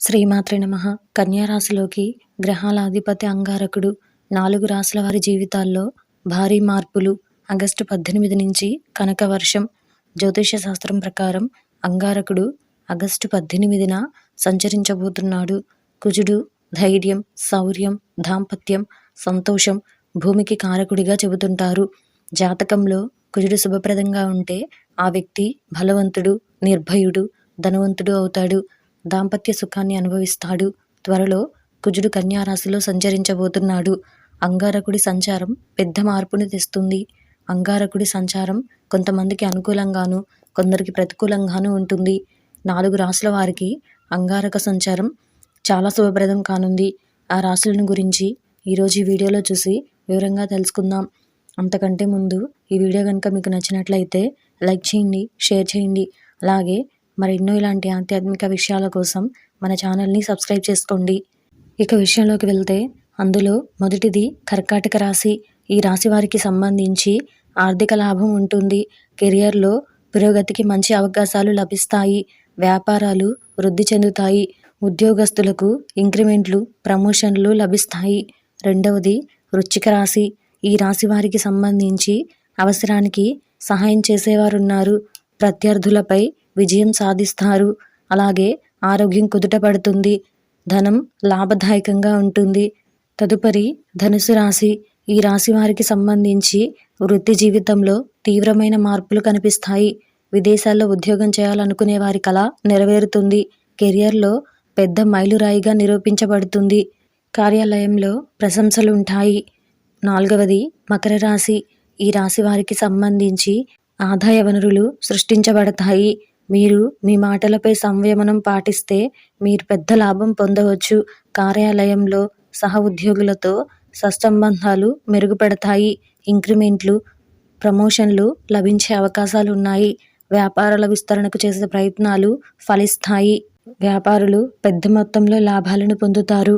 శ్రీమాత్రి నమ. కన్యారాశిలోకి గ్రహాల అధిపతి అంగారకుడు నాలుగు రాశుల వారి జీవితాల్లో భారీ మార్పులు ఆగస్టు పద్దెనిమిది నుంచి కనక వర్షం జ్యోతిష శాస్త్రం ప్రకారం అంగారకుడు ఆగస్టు పద్దెనిమిదిన సంచరించబోతున్నాడు. కుజుడు ధైర్యం శౌర్యం దాంపత్యం సంతోషం భూమికి కారకుడిగా చెబుతుంటారు. జాతకంలో కుజుడు శుభప్రదంగా ఉంటే ఆ వ్యక్తి బలవంతుడు నిర్భయుడు ధనవంతుడు అవుతాడు. దాంపత్య సుఖాన్ని అనుభవిస్తాడు. త్వరలో కుజుడు కన్యారాశిలో సంచరించబోతున్నాడు. అంగారకుడి సంచారం పెద్ద మార్పును తెస్తుంది. అంగారకుడి సంచారం కొంతమందికి అనుకూలంగాను కొందరికి ప్రతికూలంగాను ఉంటుంది. నాలుగు రాశుల వారికి అంగారక సంచారం చాలా శుభప్రదం కానుంది. ఆ రాశులను గురించి ఈరోజు ఈ వీడియోలో చూసి వివరంగా తెలుసుకుందాం. అంతకంటే ముందు ఈ వీడియో కనుక మీకు నచ్చినట్లయితే లైక్ చేయండి షేర్ చేయండి. అలాగే మరెన్నో ఇలాంటి ఆధ్యాత్మిక విషయాల కోసం మన ఛానల్ని సబ్స్క్రైబ్ చేసుకోండి. ఇక విషయంలోకి వెళ్తే అందులో మొదటిది కర్కాటక రాశి. ఈ రాశి వారికి సంబంధించి ఆర్థిక లాభం ఉంటుంది. కెరియర్లో పురోగతికి మంచి అవకాశాలు లభిస్తాయి. వ్యాపారాలు వృద్ధి చెందుతాయి. ఉద్యోగస్తులకు ఇంక్రిమెంట్లు ప్రమోషన్లు లభిస్తాయి. రెండవది వృశ్చిక రాశి. ఈ రాశి వారికి సంబంధించి అవసరానికి సహాయం చేసేవారున్నారు. ప్రత్యర్థులపై విజయం సాధిస్తారు. అలాగే ఆరోగ్యం కుదుటపడుతుంది ధనం లాభదాయకంగా ఉంటుంది. తదుపరి ధనుసు రాశి. ఈ రాశి వారికి సంబంధించి వృత్తి జీవితంలో తీవ్రమైన మార్పులు కనిపిస్తాయి. విదేశాల్లో ఉద్యోగం చేయాలనుకునే వారి కళ నెరవేరుతుంది. కెరియర్లో పెద్ద మైలురాయిగా నిరూపించబడుతుంది. కార్యాలయంలో ప్రశంసలు ఉంటాయి. నాలుగవది మకర రాశి. ఈ రాశి వారికి సంబంధించి ఆదాయ వనరులు సృష్టించబడతాయి. మీరు మీ మాటలపై సంయమనం పాటిస్తే మీరు పెద్ద లాభం పొందవచ్చు. కార్యాలయంలో సహ ఉద్యోగులతో సత్సంబంధాలు మెరుగుపడతాయి. ఇంక్రిమెంట్లు ప్రమోషన్లు లభించే అవకాశాలు ఉన్నాయి. వ్యాపారాల విస్తరణకు చేసే ప్రయత్నాలు ఫలిస్తాయి. వ్యాపారులు పెద్ద మొత్తంలో లాభాలను పొందుతారు.